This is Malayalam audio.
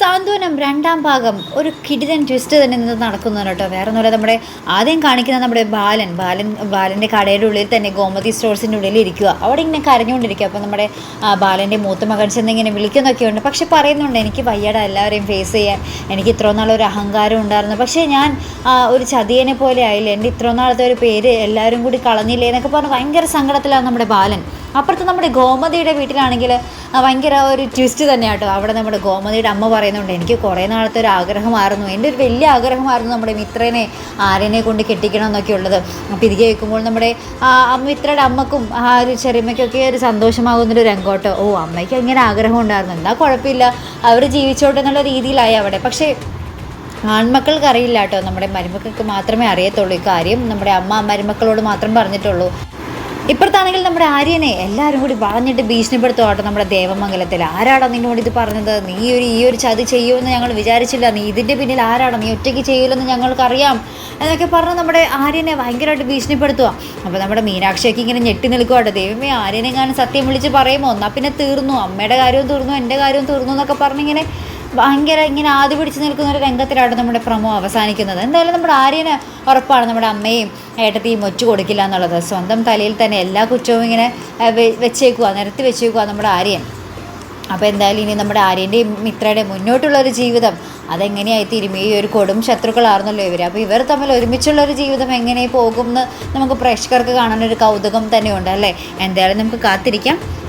സാന്ത്വനം രണ്ടാം ഭാഗം ഒരു കിടിതൻ ട്വിസ്റ്റ് തന്നെ നിന്ന് നടക്കുന്നതാണ് കേട്ടോ. വേറെ ഒന്നുമില്ല നമ്മുടെ ആദ്യം കാണിക്കുന്ന നമ്മുടെ ബാലൻ. ബാലൻ ബാലന്റെ കടയുടെ ഉള്ളിൽ തന്നെ ഗോമതി സ്റ്റോഴ്സിന്റെ ഉള്ളിൽ ഇരിക്കുക അവിടെ ഇങ്ങനെ കരഞ്ഞുകൊണ്ടിരിക്കുക അപ്പോൾ നമ്മുടെ ബാലന്റെ മൂത്ത മകൻ ചെന്ന് ഇങ്ങനെ വിളിക്കുന്നൊക്കെ ഉണ്ട് പക്ഷെ പറയുന്നുണ്ട് എനിക്ക് വയ്യാട എല്ലാവരെയും ഫേസ് ചെയ്യാൻ. എനിക്ക് ഇത്ര നാളൊരു അഹങ്കാരം ഉണ്ടായിരുന്നു. പക്ഷേ ഞാൻ ഒരു ചതിയനെ പോലെ ആയില്ല? എന്റെ ഇത്ര നാളത്തെ ഒരു പേര് എല്ലാവരും കൂടി കളഞ്ഞില്ലേ? എന്നൊക്കെ പറഞ്ഞ് ഭയങ്കര സങ്കടത്തിലാണ് നമ്മുടെ ബാലൻ. അപ്പുറത്ത് നമ്മുടെ ഗോമതിയുടെ വീട്ടിലാണെങ്കിൽ ഭയങ്കര ഒരു ട്വിസ്റ്റ് തന്നെയാട്ടോ അവിടെ നമ്മുടെ ഗോമതിയുടെ അമ്മ പറയുന്നുണ്ട് എനിക്ക് കുറേ നാളത്തെ ഒരു ആഗ്രഹമായിരുന്നു. എന്റെ ഒരു വലിയ ആഗ്രഹമായിരുന്നു നമ്മുടെ മിത്രനെ ആര്യനെ കൊണ്ട് കെട്ടിക്കണം എന്നൊക്കെ ഉള്ളത്. അപ്പോൾ ഇത് കേൾക്കുമ്പോൾ നമ്മുടെ മിത്രയുടെ അമ്മക്കും ആ ഒരു ചെറിയമ്മയ്ക്കൊക്കെ ഒരു സന്തോഷമാകുന്നൊരു രംഗോട്ട്. ഓ അമ്മയ്ക്ക് ഇങ്ങനെ ആഗ്രഹം ഉണ്ടായിരുന്നു. എന്നാൽ കുഴപ്പമില്ല. അവർ ജീവിച്ചോട്ടെ എന്നുള്ള രീതിയിലായി അവിടെ. പക്ഷേ ആൺമക്കൾക്ക് അറിയില്ല കേട്ടോ. നമ്മുടെ മരുമക്കൾക്ക് മാത്രമേ അറിയത്തുള്ളൂ. ഇക്കാര്യം നമ്മുടെ അമ്മ മരുമക്കളോട് മാത്രം പറഞ്ഞിട്ടുള്ളൂ. ഇപ്പുറത്താണെങ്കിൽ നമ്മുടെ ആര്യനെ എല്ലാവരും കൂടി വളഞ്ഞിട്ട് ഭീഷണിപ്പെടുത്തുവാട്ടോ നമ്മുടെ ദേവമംഗലത്തിൽ. ആരാടാ നിന്നോട് ഇത് പറഞ്ഞത്? നീ ഒരു ഈ ഒരു ചതി ചെയ്യുമെന്ന് ഞങ്ങൾ വിചാരിച്ചില്ല. നീ ഇതിന്റെ പിന്നിൽ ആരാടാ? നീ ഒറ്റയ്ക്ക് ചെയ്യില്ലെന്ന് ഞങ്ങൾക്കറിയാം. എന്നൊക്കെ പറഞ്ഞ് നമ്മുടെ ആര്യനെ ഭയങ്കരമായിട്ട് ഭീഷണിപ്പെടുത്തുക അപ്പോൾ നമ്മുടെ മീനാക്ഷിയൊക്കെ ഇങ്ങനെ ഞെട്ടി നിൽക്കുവാട്ടോ. ദൈവമേ ആര്യനെ ഞാൻ സത്യം വിളിച്ച് പറയുമോ? എന്നാൽ പിന്നെ തീർന്നു. അമ്മയുടെ കാര്യവും തീർന്നു എന്റെ കാര്യവും തീർന്നു എന്നൊക്കെ പറഞ്ഞിങ്ങനെ ഭയങ്കര ഇങ്ങനെ ആദ്യ പിടിച്ച് നിൽക്കുന്ന ഒരു രംഗത്തിലാണ് നമ്മുടെ പ്രമോ അവസാനിക്കുന്നത്. എന്തായാലും നമ്മുടെ ആര്യന് ഉറപ്പാണ് നമ്മുടെ അമ്മയും ഏട്ടത്തെയും ഒറ്റ കൊടുക്കില്ല എന്നുള്ളത്. സ്വന്തം തലയിൽ തന്നെ എല്ലാ കുറ്റവും ഇങ്ങനെ വെച്ചേക്കുക നിരത്തി വെച്ചേക്കുക നമ്മുടെ ആര്യൻ. അപ്പോൾ എന്തായാലും ഇനി നമ്മുടെ ആര്യന്റെയും മിത്രയുടെയും മുന്നോട്ടുള്ള ഒരു ജീവിതം അതെങ്ങനെയായിത്തീരും ഈ ഒരു കൊടും ശത്രുക്കളായിരുന്നല്ലോ ഇവർ അപ്പോൾ ഇവർ തമ്മിൽ ഒരുമിച്ചുള്ള ഒരു ജീവിതം എങ്ങനെ പോകും എന്ന് നമുക്ക് പ്രേക്ഷകർക്ക് കാണാനൊരു കൗതുകം തന്നെയുണ്ട് അല്ലേ? എന്തായാലും നമുക്ക് കാത്തിരിക്കാം.